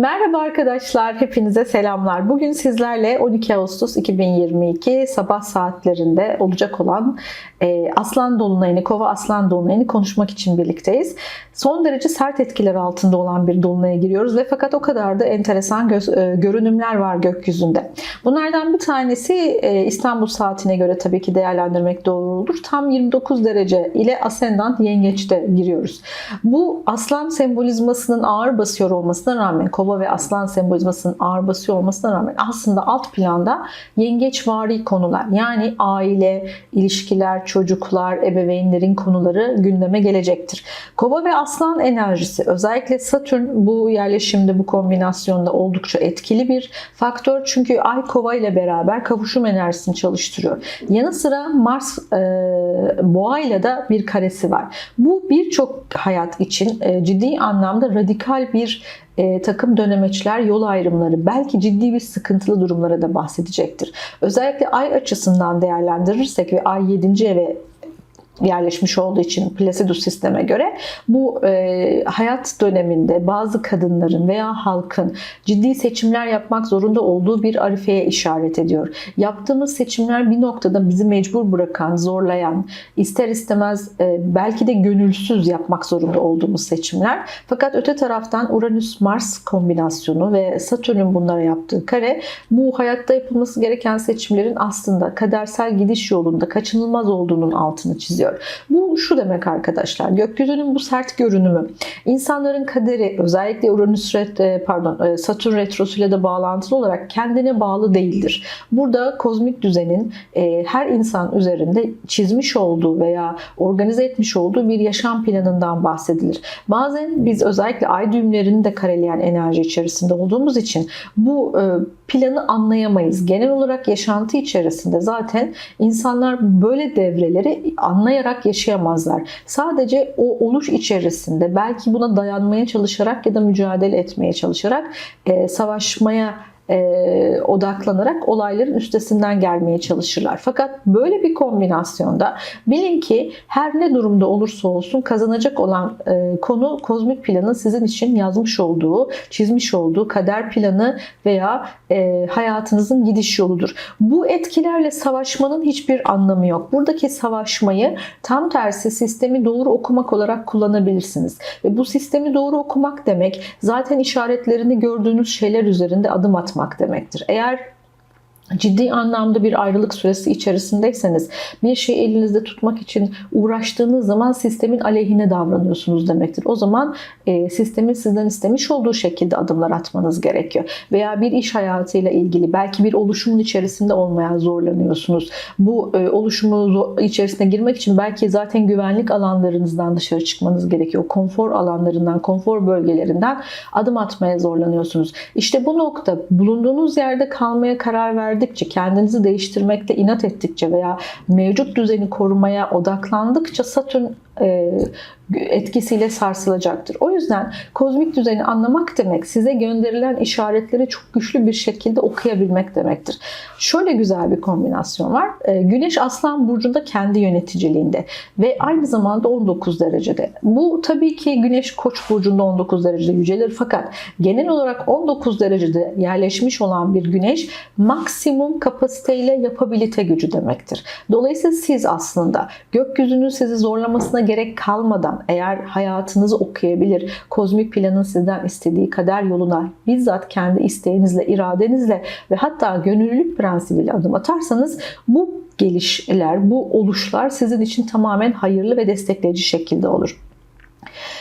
Merhaba arkadaşlar, hepinize selamlar. Bugün sizlerle 12 Ağustos 2022 sabah saatlerinde olacak olan e, Aslan Dolunay'ını, Kova Aslan Dolunay'ını konuşmak için birlikteyiz. Son derece sert etkiler altında olan bir Dolunay'a giriyoruz ve fakat o kadar da enteresan göz, e, görünümler var gökyüzünde. Bunlardan bir tanesi e, İstanbul saatine göre tabii ki değerlendirmek doğru olur. Tam 29 derece ile Ascendant Yengeç'te giriyoruz. Bu Aslan sembolizmasının ağır basıyor olmasına rağmen, Kova ve Aslan sembolizmasının ağır basıyor olmasına rağmen aslında alt planda yengeçvari konular yani aile, ilişkiler, çocuklar, ebeveynlerin konuları gündeme gelecektir. Kova ve Aslan enerjisi özellikle Satürn bu yerleşimde bu kombinasyonda oldukça etkili bir faktör. Çünkü Ay Kova ile beraber kavuşum enerjisini çalıştırıyor. Yanı sıra Mars e, Boğa ile de bir karesi var. Bu birçok hayat için e, ciddi anlamda radikal bir e, takım dönemeçler, yol ayrımları, belki ciddi bir sıkıntılı durumlara da bahsedecektir. Özellikle ay açısından değerlendirirsek ve ay 7. eve yerleşmiş olduğu için Placidus sisteme göre bu e, hayat döneminde bazı kadınların veya halkın ciddi seçimler yapmak zorunda olduğu bir arifeye işaret ediyor. Yaptığımız seçimler bir noktada bizi mecbur bırakan, zorlayan, ister istemez e, belki de gönülsüz yapmak zorunda olduğumuz seçimler. Fakat öte taraftan Uranüs-Mars kombinasyonu ve Satürn'ün bunlara yaptığı kare bu hayatta yapılması gereken seçimlerin aslında kadersel gidiş yolunda kaçınılmaz olduğunun altını çiziyor. Bu şu demek arkadaşlar. Gökyüzünün bu sert görünümü insanların kaderi özellikle Uranüs e, pardon e, Satürn retrosuyla da bağlantılı olarak kendine bağlı değildir. Burada kozmik düzenin e, her insan üzerinde çizmiş olduğu veya organize etmiş olduğu bir yaşam planından bahsedilir. Bazen biz özellikle ay düğümlerini de kareleyen enerji içerisinde olduğumuz için bu planı anlayamayız. Genel olarak yaşantı içerisinde zaten insanlar böyle devreleri anlayarak yaşayamazlar. Sadece o oluş içerisinde belki buna dayanmaya çalışarak ya da mücadele etmeye çalışarak e, savaşmaya e, odaklanarak olayların üstesinden gelmeye çalışırlar. Fakat böyle bir kombinasyonda bilin ki her ne durumda olursa olsun kazanacak olan e, konu kozmik planın sizin için yazmış olduğu, çizmiş olduğu kader planı veya e, hayatınızın gidiş yoludur. Bu etkilerle savaşmanın hiçbir anlamı yok. Buradaki savaşmayı tam tersi sistemi doğru okumak olarak kullanabilirsiniz. Ve bu sistemi doğru okumak demek zaten işaretlerini gördüğünüz şeyler üzerinde adım atmak yapmak demektir. Eğer ciddi anlamda bir ayrılık süresi içerisindeyseniz bir şeyi elinizde tutmak için uğraştığınız zaman sistemin aleyhine davranıyorsunuz demektir. O zaman e, sistemin sizden istemiş olduğu şekilde adımlar atmanız gerekiyor. Veya bir iş hayatıyla ilgili belki bir oluşumun içerisinde olmaya zorlanıyorsunuz. Bu e, oluşumu içerisine girmek için belki zaten güvenlik alanlarınızdan dışarı çıkmanız gerekiyor. Konfor alanlarından, konfor bölgelerinden adım atmaya zorlanıyorsunuz. İşte bu nokta bulunduğunuz yerde kalmaya karar verdiğinizde verdikçe, kendinizi değiştirmekte inat ettikçe veya mevcut düzeni korumaya odaklandıkça Satürn etkisiyle sarsılacaktır. O yüzden kozmik düzeni anlamak demek size gönderilen işaretleri çok güçlü bir şekilde okuyabilmek demektir. Şöyle güzel bir kombinasyon var. E, Güneş Aslan Burcu'nda kendi yöneticiliğinde ve aynı zamanda 19 derecede. Bu tabii ki Güneş Koç Burcu'nda 19 derecede yücelir fakat genel olarak 19 derecede yerleşmiş olan bir Güneş maksimum kapasiteyle yapabilite gücü demektir. Dolayısıyla siz aslında gökyüzünün sizi zorlamasına gerek kalmadan eğer hayatınızı okuyabilir, kozmik planın sizden istediği kader yoluna bizzat kendi isteğinizle, iradenizle ve hatta gönüllülük prensibiyle adım atarsanız bu gelişler, bu oluşlar sizin için tamamen hayırlı ve destekleyici şekilde olur.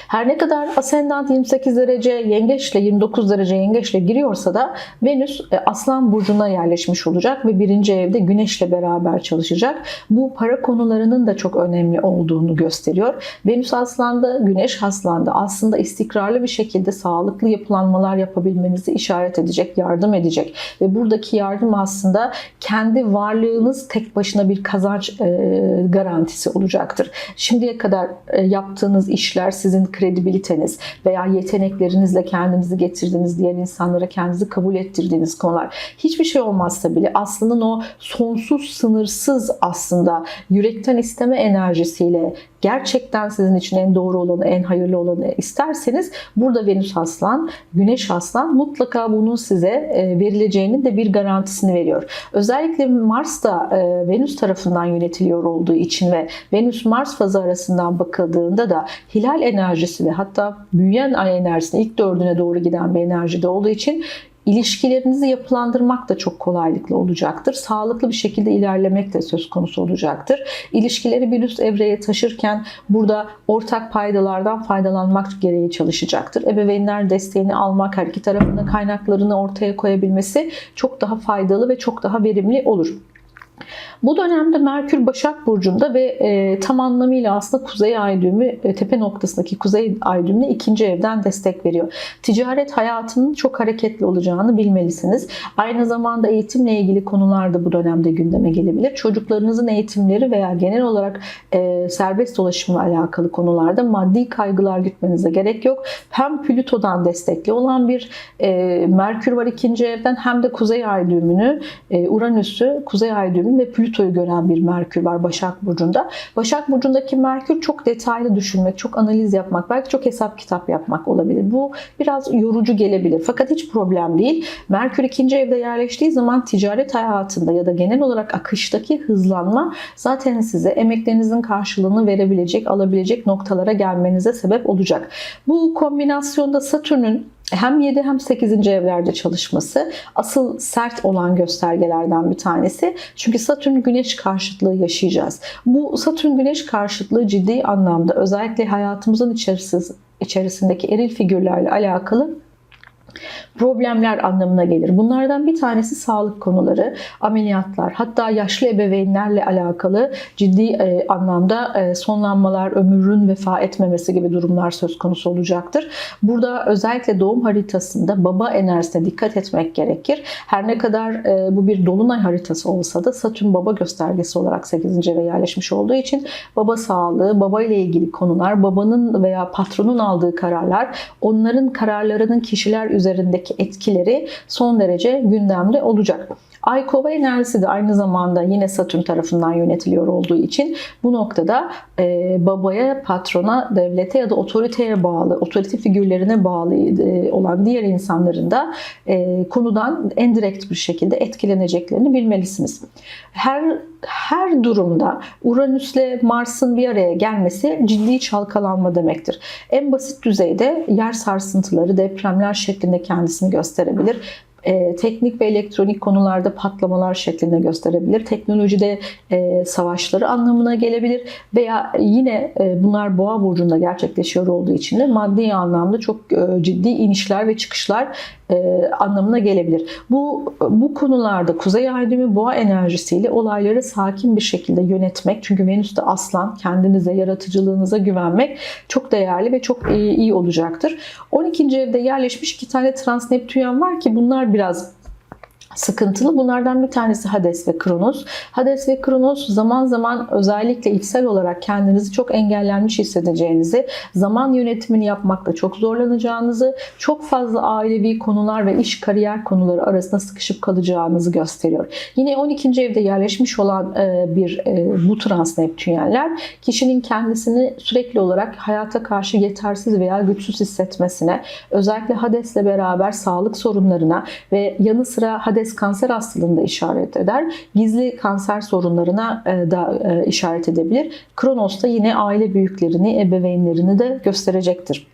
Her ne kadar ascendant 28 derece yengeçle 29 derece yengeçle giriyorsa da Venüs e, Aslan burcuna yerleşmiş olacak ve birinci evde Güneşle beraber çalışacak. Bu para konularının da çok önemli olduğunu gösteriyor. Venüs Aslan'da, Güneş Aslan'da aslında istikrarlı bir şekilde sağlıklı yapılanmalar yapabilmenizi işaret edecek, yardım edecek. Ve buradaki yardım aslında kendi varlığınız tek başına bir kazanç e, garantisi olacaktır. Şimdiye kadar e, yaptığınız işler sizin kredibiliteniz veya yeteneklerinizle kendinizi getirdiğiniz diğer insanlara kendinizi kabul ettirdiğiniz konular. Hiçbir şey olmazsa bile aslının o sonsuz, sınırsız aslında yürekten isteme enerjisiyle gerçekten sizin için en doğru olanı, en hayırlı olanı isterseniz burada Venüs Aslan, Güneş Aslan mutlaka bunun size e, verileceğinin de bir garantisini veriyor. Özellikle Mars da e, Venüs tarafından yönetiliyor olduğu için ve Venüs-Mars fazı arasından bakıldığında da hilal enerjisi ve hatta büyüyen ay enerjisine ilk dördüne doğru giden bir enerjide olduğu için İlişkilerinizi yapılandırmak da çok kolaylıkla olacaktır. Sağlıklı bir şekilde ilerlemek de söz konusu olacaktır. İlişkileri bir üst evreye taşırken burada ortak paydalardan faydalanmak gereği çalışacaktır. Ebeveynler desteğini almak, her iki tarafında kaynaklarını ortaya koyabilmesi çok daha faydalı ve çok daha verimli olur. Bu dönemde Merkür Başak Burcu'nda ve e, tam anlamıyla aslında Kuzey Ay düğümü, e, tepe noktasındaki Kuzey Ay düğümüne ikinci evden destek veriyor. Ticaret hayatının çok hareketli olacağını bilmelisiniz. Aynı zamanda eğitimle ilgili konular da bu dönemde gündeme gelebilir. Çocuklarınızın eğitimleri veya genel olarak e, serbest dolaşımla alakalı konularda maddi kaygılar gütmenize gerek yok. Hem Plüto'dan destekli olan bir e, Merkür var ikinci evden hem de Kuzey Ay düğümünü, e, Uranüs'ü, Kuzey Ay düğümü ve Plüto'yu gören bir Merkür var Başak Burcu'nda. Başak Burcu'ndaki Merkür çok detaylı düşünmek, çok analiz yapmak, belki çok hesap kitap yapmak olabilir. Bu biraz yorucu gelebilir. Fakat hiç problem değil. Merkür ikinci evde yerleştiği zaman ticaret hayatında ya da genel olarak akıştaki hızlanma zaten size emeklerinizin karşılığını verebilecek, alabilecek noktalara gelmenize sebep olacak. Bu kombinasyonda Satürn'ün hem 7 hem 8. evlerde çalışması asıl sert olan göstergelerden bir tanesi. Çünkü Satürn Güneş karşıtlığı yaşayacağız. Bu Satürn Güneş karşıtlığı ciddi anlamda özellikle hayatımızın içerisindeki eril figürlerle alakalı problemler anlamına gelir. Bunlardan bir tanesi sağlık konuları, ameliyatlar, hatta yaşlı ebeveynlerle alakalı ciddi e, anlamda e, sonlanmalar, ömrün vefa etmemesi gibi durumlar söz konusu olacaktır. Burada özellikle doğum haritasında baba enerjisine dikkat etmek gerekir. Her ne kadar e, bu bir dolunay haritası olsa da Satürn baba göstergesi olarak 8. eve yerleşmiş olduğu için baba sağlığı, baba ile ilgili konular, babanın veya patronun aldığı kararlar, onların kararlarının kişiler üzerindeki etkileri son derece gündemde olacak. Ay kova enerjisi de aynı zamanda yine Satürn tarafından yönetiliyor olduğu için bu noktada e, babaya, patrona, devlete ya da otoriteye bağlı, otorite figürlerine bağlı e, olan diğer insanların da e, konudan en direkt bir şekilde etkileneceklerini bilmelisiniz. Her her durumda Uranüs'le Mars'ın bir araya gelmesi ciddi çalkalanma demektir. En basit düzeyde yer sarsıntıları, depremler şeklinde kendisini gösterebilir e, teknik ve elektronik konularda patlamalar şeklinde gösterebilir. Teknolojide e, savaşları anlamına gelebilir veya yine e, bunlar boğa burcunda gerçekleşiyor olduğu için de maddi anlamda çok e, ciddi inişler ve çıkışlar e, anlamına gelebilir. Bu bu konularda Kuzey Ay boğa enerjisiyle olayları sakin bir şekilde yönetmek çünkü Venüs'te aslan kendinize, yaratıcılığınıza güvenmek çok değerli ve çok iyi, iyi olacaktır. 12. evde yerleşmiş iki tane trans Neptüyen var ki bunlar biraz sıkıntılı. Bunlardan bir tanesi Hades ve Kronos. Hades ve Kronos zaman zaman özellikle içsel olarak kendinizi çok engellenmiş hissedeceğinizi, zaman yönetimini yapmakta çok zorlanacağınızı, çok fazla ailevi konular ve iş kariyer konuları arasında sıkışıp kalacağınızı gösteriyor. Yine 12. evde yerleşmiş olan e, bir e, bu trans Neptünyenler kişinin kendisini sürekli olarak hayata karşı yetersiz veya güçsüz hissetmesine, özellikle Hades'le beraber sağlık sorunlarına ve yanı sıra Hades Hades kanser hastalığında işaret eder. Gizli kanser sorunlarına e, da e, işaret edebilir. Kronos da yine aile büyüklerini, ebeveynlerini de gösterecektir.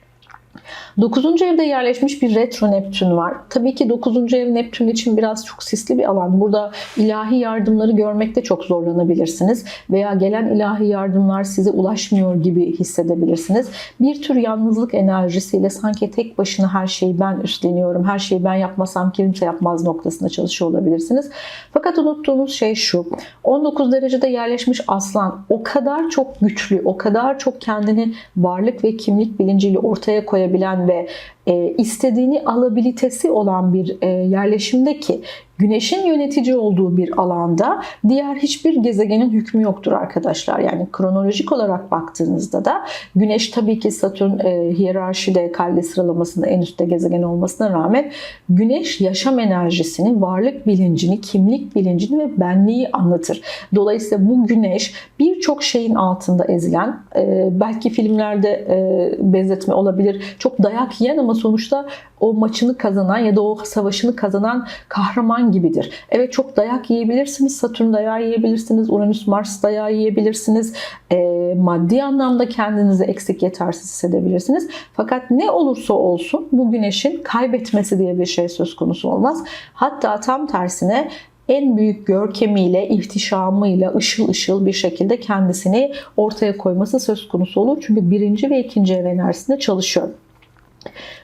9. evde yerleşmiş bir retro Neptün var. Tabii ki 9. ev Neptün için biraz çok sisli bir alan. Burada ilahi yardımları görmekte çok zorlanabilirsiniz. Veya gelen ilahi yardımlar size ulaşmıyor gibi hissedebilirsiniz. Bir tür yalnızlık enerjisiyle sanki tek başına her şeyi ben üstleniyorum, her şeyi ben yapmasam kimse yapmaz noktasında çalışıyor olabilirsiniz. Fakat unuttuğunuz şey şu. 19 derecede yerleşmiş aslan o kadar çok güçlü, o kadar çok kendini varlık ve kimlik bilinciyle ortaya koyabilen ve e, istediğini alabilitesi olan bir e, yerleşimdeki Güneşin yönetici olduğu bir alanda diğer hiçbir gezegenin hükmü yoktur arkadaşlar. Yani kronolojik olarak baktığınızda da Güneş tabii ki Satürn e, hiyerarşide, kalde sıralamasında en üstte gezegen olmasına rağmen Güneş yaşam enerjisini, varlık bilincini, kimlik bilincini ve benliği anlatır. Dolayısıyla bu Güneş birçok şeyin altında ezilen, e, belki filmlerde e, benzetme olabilir, çok dayak yiyen ama sonuçta o maçını kazanan ya da o savaşını kazanan kahraman gibidir. Evet çok dayak yiyebilirsiniz. Satürn dayağı yiyebilirsiniz. Uranüs Mars dayağı yiyebilirsiniz. E, maddi anlamda kendinizi eksik yetersiz hissedebilirsiniz. Fakat ne olursa olsun bu güneşin kaybetmesi diye bir şey söz konusu olmaz. Hatta tam tersine en büyük görkemiyle, ihtişamıyla ışıl ışıl bir şekilde kendisini ortaya koyması söz konusu olur. Çünkü birinci ve ikinci ev enerjisinde çalışıyor.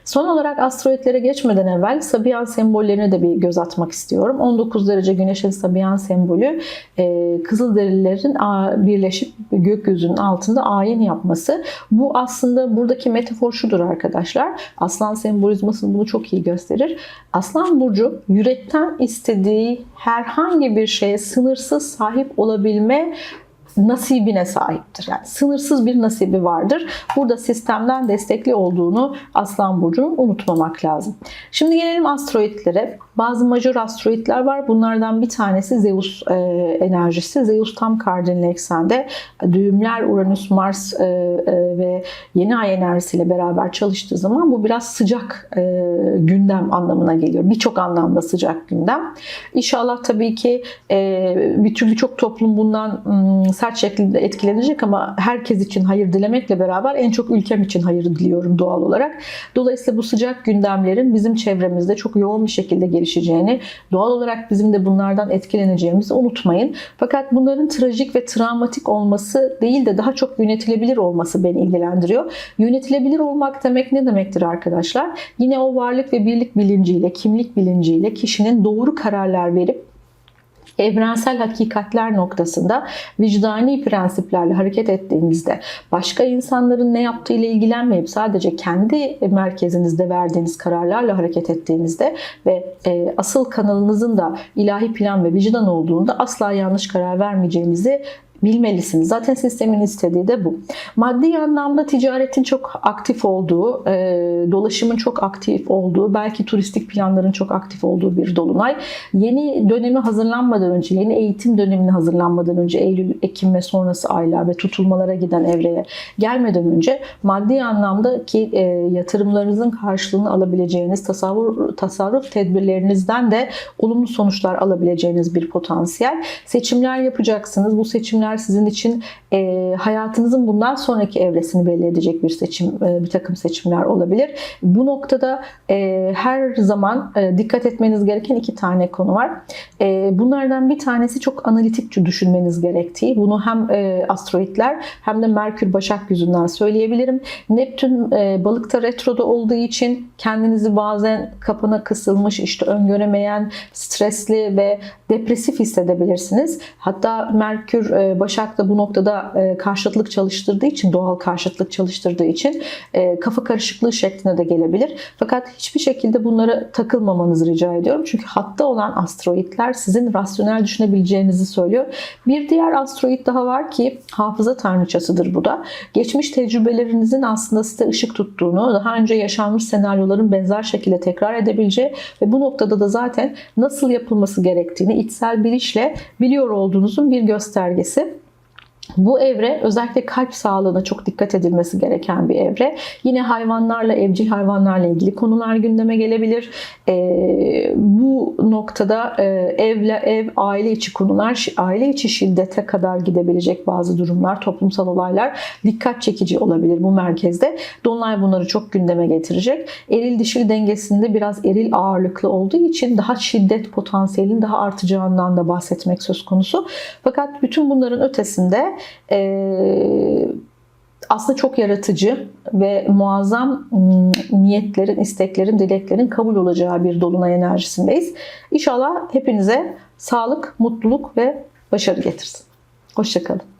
Son olarak asteroidlere geçmeden evvel Sabian sembollerine de bir göz atmak istiyorum. 19 derece Güneş'in Sabian sembolü e, Kızılderililerin birleşip gökyüzünün altında ayin yapması. Bu aslında buradaki metafor şudur arkadaşlar. Aslan sembolizması bunu çok iyi gösterir. Aslan burcu yürekten istediği herhangi bir şeye sınırsız sahip olabilme nasibine sahiptir. Yani sınırsız bir nasibi vardır. Burada sistemden destekli olduğunu Aslan Burcu'nun unutmamak lazım. Şimdi gelelim asteroidlere. Bazı majör asteroidler var. Bunlardan bir tanesi Zeus e, enerjisi. Zeus tam kardinal eksende düğümler Uranüs, Mars e, e, ve yeni ay enerjisiyle beraber çalıştığı zaman bu biraz sıcak e, gündem anlamına geliyor. Birçok anlamda sıcak gündem. İnşallah tabii ki e, bir türlü çok toplum bundan m, sert şekilde etkilenecek ama herkes için hayır dilemekle beraber en çok ülkem için hayır diliyorum doğal olarak. Dolayısıyla bu sıcak gündemlerin bizim çevremizde çok yoğun bir şekilde gelişeceğini, doğal olarak bizim de bunlardan etkileneceğimizi unutmayın. Fakat bunların trajik ve travmatik olması değil de daha çok yönetilebilir olması beni ilgilendiriyor. Yönetilebilir olmak demek ne demektir arkadaşlar? Yine o varlık ve birlik bilinciyle, kimlik bilinciyle kişinin doğru kararlar verip evrensel hakikatler noktasında vicdani prensiplerle hareket ettiğinizde başka insanların ne yaptığı ile ilgilenmeyip sadece kendi merkezinizde verdiğiniz kararlarla hareket ettiğinizde ve e, asıl kanalınızın da ilahi plan ve vicdan olduğunda asla yanlış karar vermeyeceğinizi bilmelisiniz. Zaten sistemin istediği de bu. Maddi anlamda ticaretin çok aktif olduğu, e, dolaşımın çok aktif olduğu, belki turistik planların çok aktif olduğu bir dolunay. Yeni dönemi hazırlanmadan önce, yeni eğitim dönemine hazırlanmadan önce Eylül, Ekim ve sonrası aylar ve tutulmalara giden evreye gelmeden önce maddi anlamda ki e, yatırımlarınızın karşılığını alabileceğiniz tasavvur, tasarruf tedbirlerinizden de olumlu sonuçlar alabileceğiniz bir potansiyel. Seçimler yapacaksınız. Bu seçimler seçimler sizin için e, hayatınızın bundan sonraki evresini belli edecek bir seçim, e, bir takım seçimler olabilir. Bu noktada e, her zaman e, dikkat etmeniz gereken iki tane konu var. E, bunlardan bir tanesi çok analitikçi düşünmeniz gerektiği. Bunu hem e, asteroidler hem de Merkür Başak yüzünden söyleyebilirim. Neptün e, balıkta retroda olduğu için kendinizi bazen kapına kısılmış, işte öngöremeyen, stresli ve depresif hissedebilirsiniz. Hatta Merkür e, Başak da bu noktada e, karşıtlık çalıştırdığı için, doğal karşıtlık çalıştırdığı için e, kafa karışıklığı şeklinde de gelebilir. Fakat hiçbir şekilde bunlara takılmamanızı rica ediyorum. Çünkü hatta olan asteroidler sizin rasyonel düşünebileceğinizi söylüyor. Bir diğer asteroid daha var ki hafıza tanrıçasıdır bu da. Geçmiş tecrübelerinizin aslında size ışık tuttuğunu, daha önce yaşanmış senaryoların benzer şekilde tekrar edebileceği ve bu noktada da zaten nasıl yapılması gerektiğini içsel bir işle biliyor olduğunuzun bir göstergesi. Bu evre özellikle kalp sağlığına çok dikkat edilmesi gereken bir evre. Yine hayvanlarla, evcil hayvanlarla ilgili konular gündeme gelebilir. E, bu noktada e, evle ev, aile içi konular, aile içi şiddete kadar gidebilecek bazı durumlar, toplumsal olaylar dikkat çekici olabilir bu merkezde. Dolunay bunları çok gündeme getirecek. Eril dişil dengesinde biraz eril ağırlıklı olduğu için daha şiddet potansiyelinin daha artacağından da bahsetmek söz konusu. Fakat bütün bunların ötesinde e, aslında çok yaratıcı ve muazzam niyetlerin, isteklerin, dileklerin kabul olacağı bir dolunay enerjisindeyiz. İnşallah hepinize sağlık, mutluluk ve başarı getirsin. Hoşçakalın.